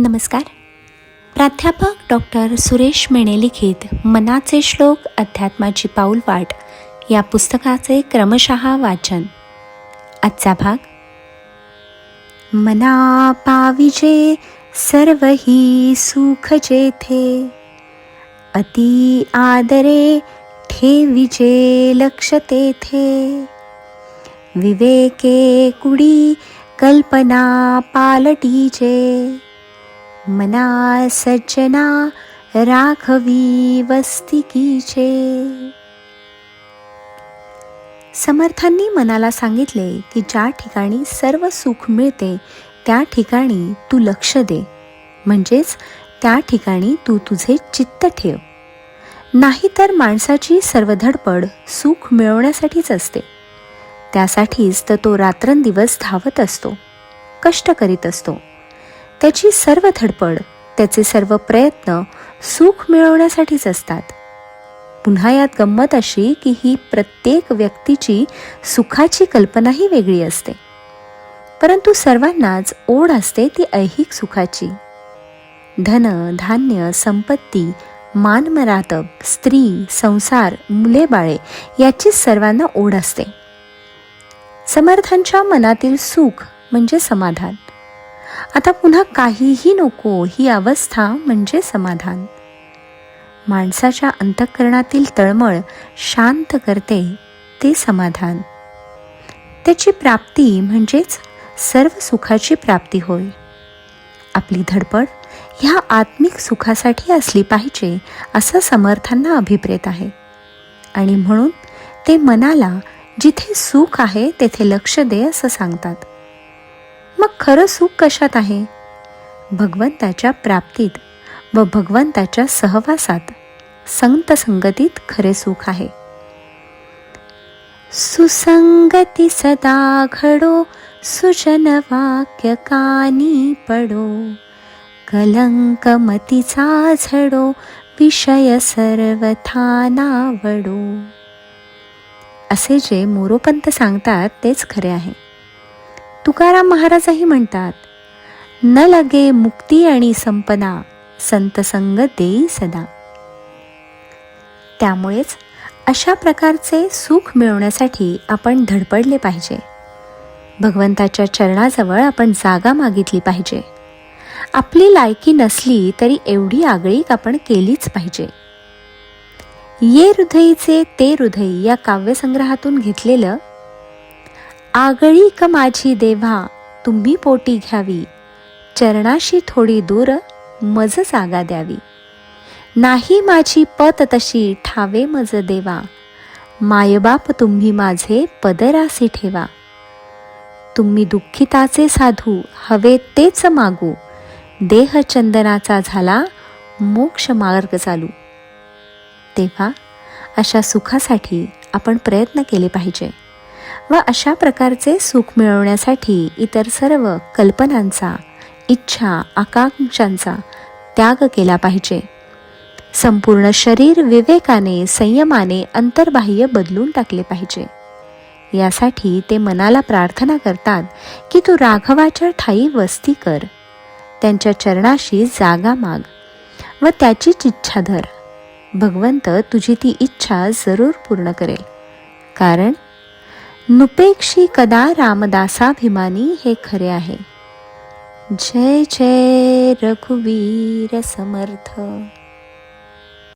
नमस्कार. प्राध्यापक डॉक्टर सुरेश मेणे लिखित मनाचे श्लोक अध्यात्माची पाऊलवाट या पुस्तकाचे क्रमशः वाचन. आजचा भाग. मना पाविजे सर्व ही सुख जेथे. अति आदरे ठेविजे लक्ष तेथे. विवेके कुडी कल्पना पालटीचे मना सज्जना राखवी वस्तिकीचे समर्थांनी मनाला सांगितले की ज्या ठिकाणी सर्व सुख मिळते त्या ठिकाणी तू लक्ष दे. म्हणजेच त्या ठिकाणी तू तुझे चित्त ठेव. नाहीतर माणसाची सर्व धडपड सुख मिळवण्यासाठीच असते. त्यासाठीच तर तो रात्रंदिवस धावत असतो कष्ट करीत असतो. त्याची सर्व धडपड त्याचे सर्व प्रयत्न सुख मिळवण्यासाठीच असतात. पुन्हा यात गंमत अशी की ही प्रत्येक व्यक्तीची सुखाची कल्पनाही वेगळी असते. परंतु सर्वांनाच ओढ असते ती ऐहिक सुखाची. धन धान्य संपत्ती मानमरातब स्त्री संसार मुले बाळे याचीच सर्वांना ओढ असते. समर्थांच्या मनातील सुख म्हणजे समाधान. आता पुन्हा काहीही नको ही अवस्था म्हणजे समाधान. माणसाच्या अंतःकरणातील तळमळ शांत करते ते समाधान. त्याची प्राप्ती म्हणजेच सर्व सुखाची प्राप्ती होय. आपली धडपड ह्या आत्मिक सुखासाठी असली पाहिजे असं समर्थांना अभिप्रेत आहे. आणि म्हणून ते मनाला जिथे सुख आहे तेथे लक्ष दे असं सांगतात. मग खरं सुख कशात आहे? भगवंताच्या प्राप्तीत व भगवंताच्या सहवासात संत संगतीत खरे सुख आहे. सुसंगती सदा घडो सुजन वाक्य कानी पडो कलंक मतीचा झडो विषय सर्वथा नावडो. असे जे मोरोपंत सांगतात तेच खरे आहे. तुकाराम महाराजही म्हणतात न लगे मुक्ती आणि संपदा संत संग देई सदा. त्यामुळेच अशा प्रकारचे सुख मिळवण्यासाठी आपण धडपडले पाहिजे. भगवंताच्या चरणाजवळ आपण जागा मागितली पाहिजे. आपली लायकी नसली तरी एवढी आगळीक आपण केलीच पाहिजे. ये हृदयीचे ते हृदय या काव्यसंग्रहातून घेतलेलं आगळी क माझी देवा तुम्ही पोटी घ्यावी. चरणाशी थोडी दूर मज जागा द्यावी. नाही माझी पत तशी ठावे मज देवा. मायबाप तुम्ही माझे पदरासी ठेवा. तुम्ही दुःखिताचे साधू हवे तेच मागू. देह चंदनाचा झाला मोक्ष मार्ग चालू. तेव्हा अशा सुखासाठी आपण प्रयत्न केले पाहिजे. व अशा प्रकारचे सुख मिळवण्यासाठी इतर सर्व कल्पनांचा इच्छा आकांक्षांचा त्याग केला पाहिजे. संपूर्ण शरीर विवेकाने संयमाने अंतर्बाह्य बदलून टाकले पाहिजे. यासाठी ते मनाला प्रार्थना करतात की तू राघवाच्या ठाई वस्ती कर. त्यांच्या चरणाशी जागा माग व त्याचीच इच्छा धर. भगवंत तुझी ती इच्छा जरूर पूर्ण करेल. कारण नुपेक्षी कदा रामदासाभिमानी हे खरे आहे. जय जय रघुवीर समर्थ.